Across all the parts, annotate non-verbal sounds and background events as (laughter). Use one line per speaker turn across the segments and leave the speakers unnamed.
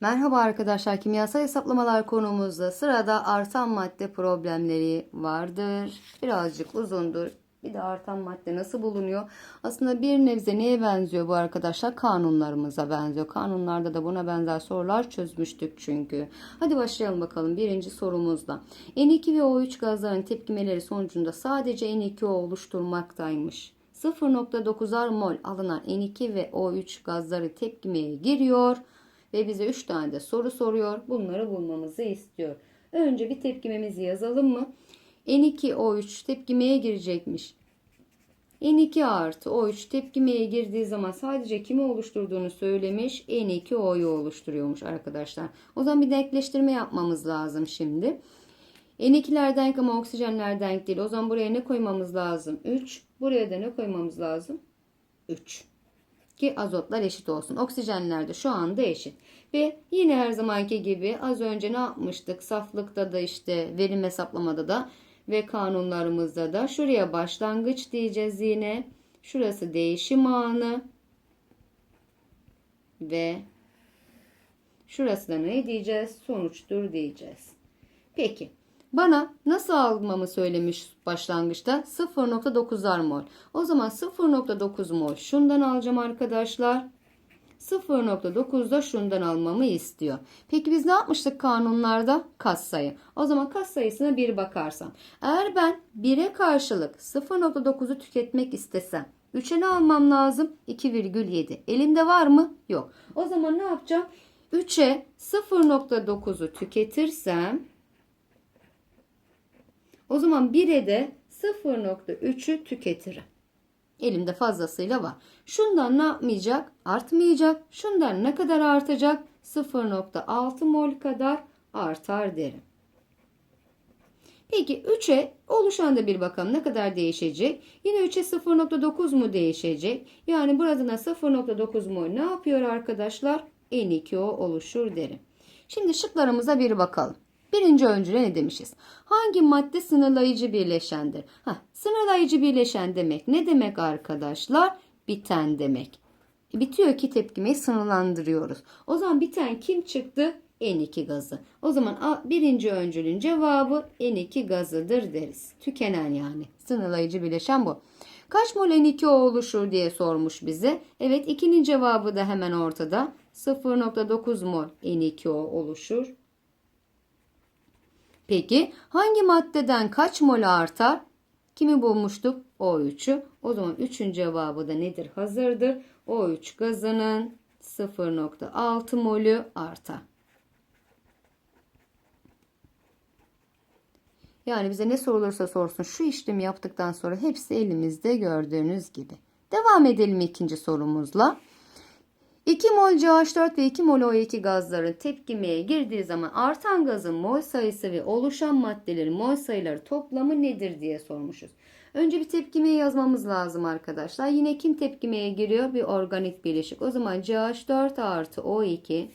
Merhaba arkadaşlar, kimyasal hesaplamalar konumuzda sırada artan madde problemleri vardır. Birazcık uzundur. Bir de artan madde nasıl bulunuyor? Aslında bir nebze neye benziyor bu arkadaşlar? Kanunlarımıza benziyor. Kanunlarda da buna benzer sorular çözmüştük çünkü. Hadi başlayalım bakalım birinci sorumuzla. N2 ve O3 gazların tepkimeleri sonucunda sadece N2O oluşturmaktaymış. 0.9'ar mol alınan N2 ve O3 gazları tepkimeye giriyor ve bize 3 tane de soru soruyor. Bunları bulmamızı istiyor. Önce bir tepkimemizi yazalım mı? N2O3 tepkimeye girecekmiş. N2 artı O3 tepkimeye girdiği zaman sadece kimi oluşturduğunu söylemiş. N2O'yu oluşturuyormuş arkadaşlar. O zaman bir denkleştirme yapmamız lazım şimdi. N2'ler denk ama oksijenler denk değil. O zaman buraya ne koymamız lazım? 3. Buraya da ne koymamız lazım? 3 ki azotlar eşit olsun. Oksijenler de şu anda eşit. Ve yine her zamanki gibi az önce ne yapmıştık? Saflıkta da işte verim hesaplamada da ve kanunlarımızda da şuraya başlangıç diyeceğiz yine. Şurası değişim anı ve şurası da ne diyeceğiz? Sonuçtur diyeceğiz. Peki. Bana nasıl almamı söylemiş başlangıçta? 0.9'ar mol. O zaman 0.9 mol şundan alacağım arkadaşlar. 0.9 da şundan almamı istiyor. Peki biz ne yapmıştık kanunlarda? Katsayı. O zaman katsayısına bir bakarsam. Eğer ben 1'e karşılık 0.9'u tüketmek istesem 3'e ne almam lazım? 2,7. Elimde var mı? Yok. O zaman ne yapacağım? 3'e 0.9'u tüketirsem o zaman 1'e de 0.3'ü tüketirim. Elimde fazlasıyla var. Şundan ne yapmayacak? Artmayacak. Şundan ne kadar artacak? 0.6 mol kadar artar derim. Peki 3'e oluşan da bir bakalım ne kadar değişecek? Yine 3'e 0.9 mu değişecek? Yani buradan 0.9 mol ne yapıyor arkadaşlar? N2O oluşur derim. Şimdi şıklarımıza bir bakalım. Birinci öncüle ne demişiz? Hangi madde sınırlayıcı birleşendir? Heh, sınırlayıcı birleşen demek ne demek arkadaşlar? Biten demek. E, bitiyor ki tepkimeyi sınırlandırıyoruz. O zaman biten kim çıktı? N2 gazı. O zaman birinci öncülün cevabı N2 gazıdır deriz. Tükenen yani. Sınırlayıcı bileşen bu. Kaç mol N2O oluşur diye sormuş bize. Evet ikinin cevabı da hemen ortada. 0.9 mol N2O oluşur. Peki hangi maddeden kaç mol artar? Kimi bulmuştuk? O3'ü. O zaman 3'ün cevabı da nedir? Hazırdır. O3 gazının 0.6 molü artar. Yani bize ne sorulursa sorsun şu işlemi yaptıktan sonra hepsi elimizde gördüğünüz gibi. Devam edelim ikinci sorumuzla. 2 mol CH4 ve 2 mol O2 gazların tepkimeye girdiği zaman artan gazın mol sayısı ve oluşan maddelerin mol sayıları toplamı nedir diye sormuşuz. Önce bir tepkimeyi yazmamız lazım arkadaşlar. Yine kim tepkimeye giriyor? Bir organik bileşik. O zaman CH4 artı O2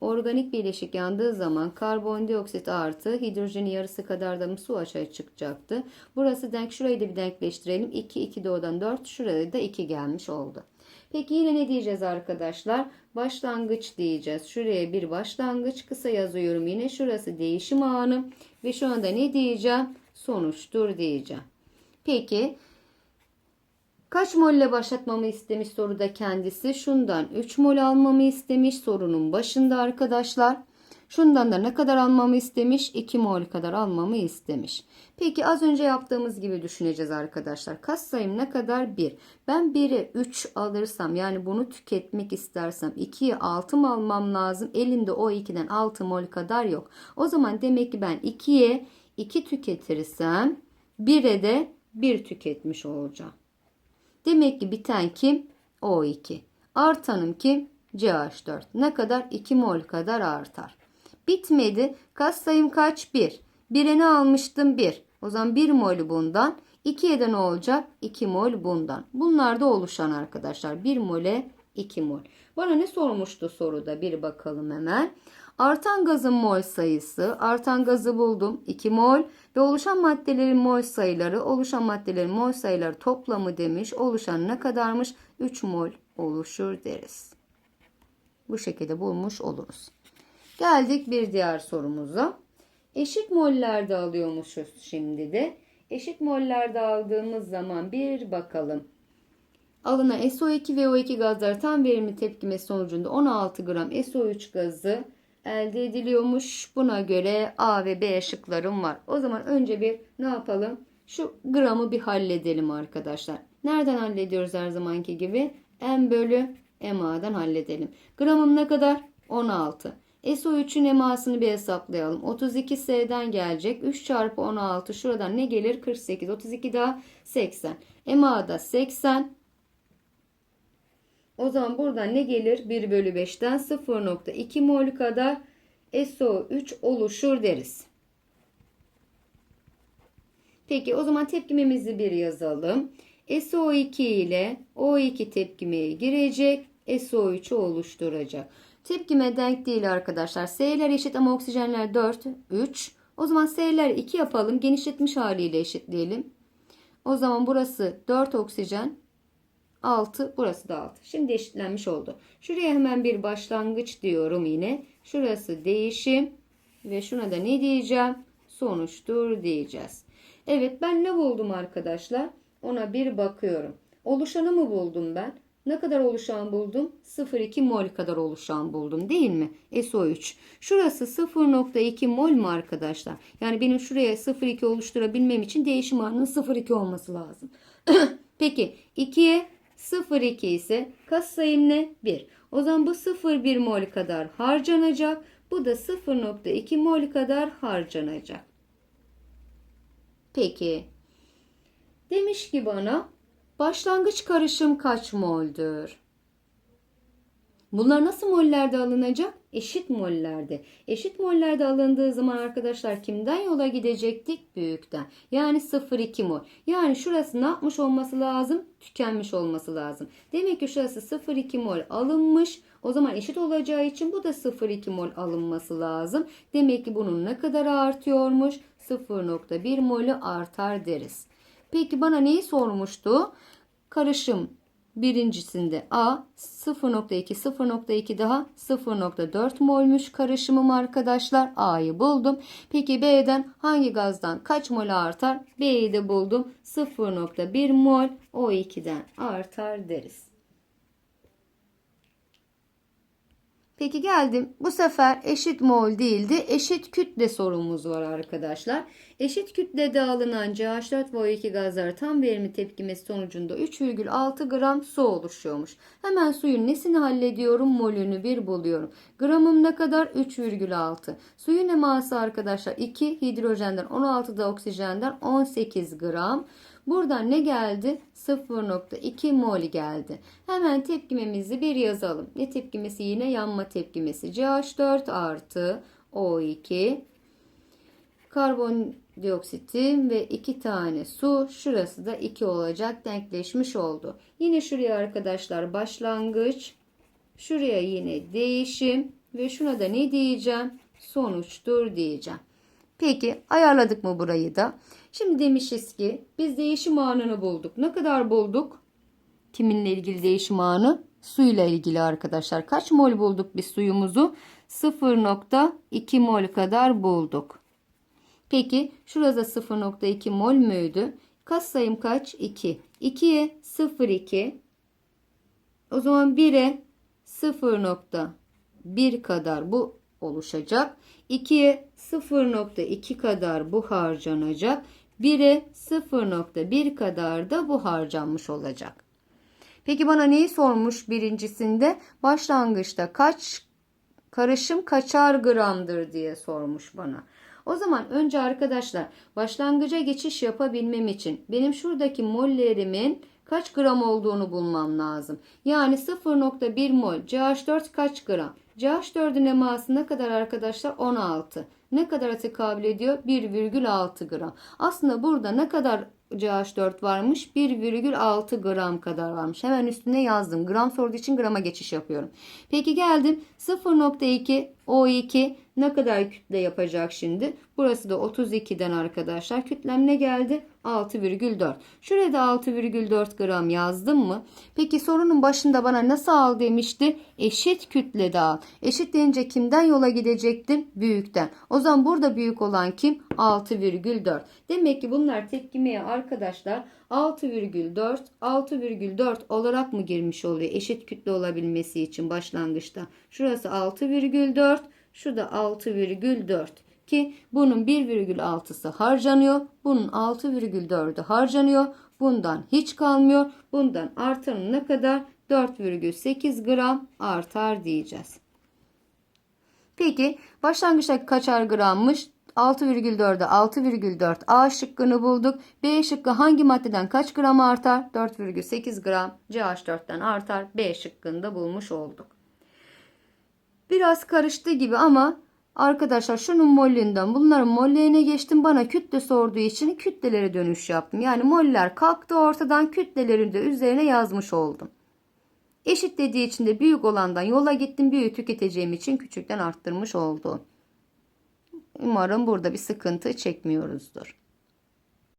organik bileşik yandığı zaman karbondioksit artı hidrojenin yarısı kadar da su açığa çıkacaktı. Burası denk. Şurayı da bir denkleştirelim. 2, 2 doğudan 4. Şuraya da 2 gelmiş oldu. Peki yine ne diyeceğiz arkadaşlar? Başlangıç diyeceğiz. Şuraya bir başlangıç kısa yazıyorum yine. Şurası değişim anı. Ve şu anda ne diyeceğim? Sonuçtur diyeceğim. Peki kaç mol ile başlatmamı istemiş soruda kendisi? Şundan 3 mol almamı istemiş sorunun başında arkadaşlar. Şundan da ne kadar almamı istemiş? 2 mol kadar almamı istemiş. Peki az önce yaptığımız gibi düşüneceğiz arkadaşlar. Kas sayım ne kadar? 1. Ben 1'e 3 alırsam yani bunu tüketmek istersem 2'ye 6 mı almam lazım? Elimde o 2'den 6 mol kadar yok. O zaman demek ki ben 2'ye 2 tüketirsem 1'e de 1 tüketmiş olacağım. Demek ki biten kim? O2. Artanım kim? CH4. Ne kadar? 2 mol kadar artar. Bitmedi. Kas sayım kaç? 1. 1'e ne almıştım? 1. O zaman 1 mol bundan. 2'ye de ne olacak? 2 mol bundan. Bunlar da oluşan arkadaşlar. 1 mole 2 mol. Bana ne sormuştu soruda? Bir bakalım hemen. Artan gazın mol sayısı. Artan gazı buldum. 2 mol. Ve oluşan maddelerin mol sayıları. Oluşan maddelerin mol sayıları toplamı demiş. Oluşan ne kadarmış? 3 mol oluşur deriz. Bu şekilde bulmuş oluruz. Geldik bir diğer sorumuza. Eşit mollerde alıyormuşuz şimdi de. Eşit mollerde aldığımız zaman bir bakalım. Alınan SO2 ve O2 gazları tam verimli tepkimesi sonucunda 16 gram SO3 gazı elde ediliyormuş. Buna göre A ve B şıklarım var. O zaman önce bir ne yapalım? Şu gramı bir halledelim arkadaşlar. Nereden hallediyoruz her zamanki gibi? M bölü MA'dan halledelim. Gramım ne kadar? 16. SO3'ün emasını bir hesaplayalım. 32S'den gelecek. 3 çarpı 16 şuradan ne gelir? 48. 32 daha 80. EMA da 80. O zaman buradan ne gelir? 1 bölü 5'ten 0.2 mol kadar SO3 oluşur deriz. Peki o zaman tepkimemizi bir yazalım. SO2 ile O2 tepkimeye girecek. SO3'ü oluşturacak. Tepkime denk değil arkadaşlar. S'ler eşit ama oksijenler 4, 3. O zaman S'ler 2 yapalım. Genişletmiş haliyle eşitleyelim. O zaman burası 4 oksijen, 6 burası da 6. Şimdi eşitlenmiş oldu. Şuraya hemen bir başlangıç diyorum yine. Şurası değişim ve şuna da ne diyeceğim? Sonuçtur diyeceğiz. Evet ben ne buldum arkadaşlar? Ona bir bakıyorum. Oluşanı mı buldum ben? Ne kadar oluşan buldum? 0,2 mol kadar oluşan buldum değil mi? SO3. Şurası 0,2 mol mu arkadaşlar? Yani benim şuraya 0,2 oluşturabilmem için değişim anının 0,2 olması lazım. (coughs) Peki 2'ye 0,2 ise katsayım ne? 1. O zaman bu 0,1 mol kadar harcanacak. Bu da 0,2 mol kadar harcanacak. Peki. Demiş ki bana başlangıç karışım kaç moldür? Bunlar nasıl mollerde alınacak? Eşit mollerde. Eşit mollerde alındığı zaman arkadaşlar kimden yola gidecektik? Büyükten. Yani 0,2 mol. Yani şurası ne yapmış olması lazım? Tükenmiş olması lazım. Demek ki şurası 0,2 mol alınmış. O zaman eşit olacağı için bu da 0,2 mol alınması lazım. Demek ki bunun ne kadar artıyormuş? 0,1 molü artar deriz. Peki bana neyi sormuştu? Karışım birincisinde A 0.2 0.2 daha 0.4 molmuş karışımım arkadaşlar. A'yı buldum. Peki B'den hangi gazdan kaç mol artar? B'yi de buldum. 0.1 mol O2'den artar deriz. Peki geldim. Bu sefer eşit mol değildi. Eşit kütle sorumuz var arkadaşlar. Eşit kütlede alınan CH4 ve O2 gazları tam verimli tepkimesi sonucunda 3,6 gram su oluşuyormuş. Hemen suyun nesini hallediyorum? Molünü bir buluyorum. Gramım ne kadar? 3,6. Suyun eması arkadaşlar 2 hidrojenden 16 da oksijenden 18 gram. Buradan ne geldi? 0.2 mol geldi. Hemen tepkimemizi bir yazalım. Ne tepkimesi? Yine yanma tepkimesi. CH4 artı O2 karbondioksitim ve 2 tane su. Şurası da 2 olacak. Denkleşmiş oldu. Yine şuraya arkadaşlar başlangıç. Şuraya yine değişim. Ve şuna da ne diyeceğim? Sonuçtur diyeceğim. Peki ayarladık mı burayı da? Şimdi demişiz ki biz değişim anını bulduk. Ne kadar bulduk? Kiminle ilgili değişim anı? Suyla ilgili arkadaşlar. Kaç mol bulduk biz suyumuzu? 0.2 mol kadar bulduk. Peki şurada 0.2 mol müydü? Kaç sayım kaç? 2. 2'ye 0.2. O zaman 1'e 0.1 kadar bu oluşacak. 2'ye 0.2 kadar bu harcanacak. 1'e 0.1 kadar da bu harcanmış olacak. Peki bana neyi sormuş birincisinde? Başlangıçta kaç karışım kaçar gramdır diye sormuş bana. O zaman önce arkadaşlar başlangıca geçiş yapabilmem için benim şuradaki mollerimin kaç gram olduğunu bulmam lazım. Yani 0.1 mol CH4 kaç gram? CH4'ün eması ne kadar arkadaşlar? 16. ne kadar tekabül ediyor? 1,6 gram. Aslında burada ne kadar CH4 varmış? 1,6 gram kadar varmış. Hemen üstüne yazdım. Gram sorduğu için grama geçiş yapıyorum. Peki geldim 0.2 O2 ne kadar kütle yapacak şimdi? Burası da 32'den arkadaşlar. Kütlem ne geldi? 6,4. Şuraya da 6,4 gram yazdım mı? Peki sorunun başında bana nasıl al demişti? Eşit kütlede al. Eşit deyince kimden yola gidecektim? Büyükten. O zaman burada büyük olan kim? 6,4. Demek ki bunlar tepkimeye arkadaşlar 6,4 6,4 olarak mı girmiş oluyor? Eşit kütle olabilmesi için başlangıçta. Şurası 6,4 şu da 6,4 ki bunun 1,6'sı harcanıyor. Bunun 6,4'ü harcanıyor. Bundan hiç kalmıyor. Bundan artanın ne kadar? 4,8 gram artar diyeceğiz. Peki başlangıçta kaçar grammış? 6,4'e 6,4 A şıkkını bulduk. B şıkkı hangi maddeden kaç gram artar? 4,8 gram CH4'ten artar. B şıkkını da bulmuş olduk. Biraz karıştı gibi ama arkadaşlar şunun mollinden bunların mollerine geçtim. Bana kütle sorduğu için kütlelere dönüş yaptım. Yani moller kalktı ortadan kütleleri de üzerine yazmış oldum. Eşit dediği için de büyük olandan yola gittim. Büyüğü tüketeceğim için küçükten arttırmış oldu. Umarım burada bir sıkıntı çekmiyoruzdur.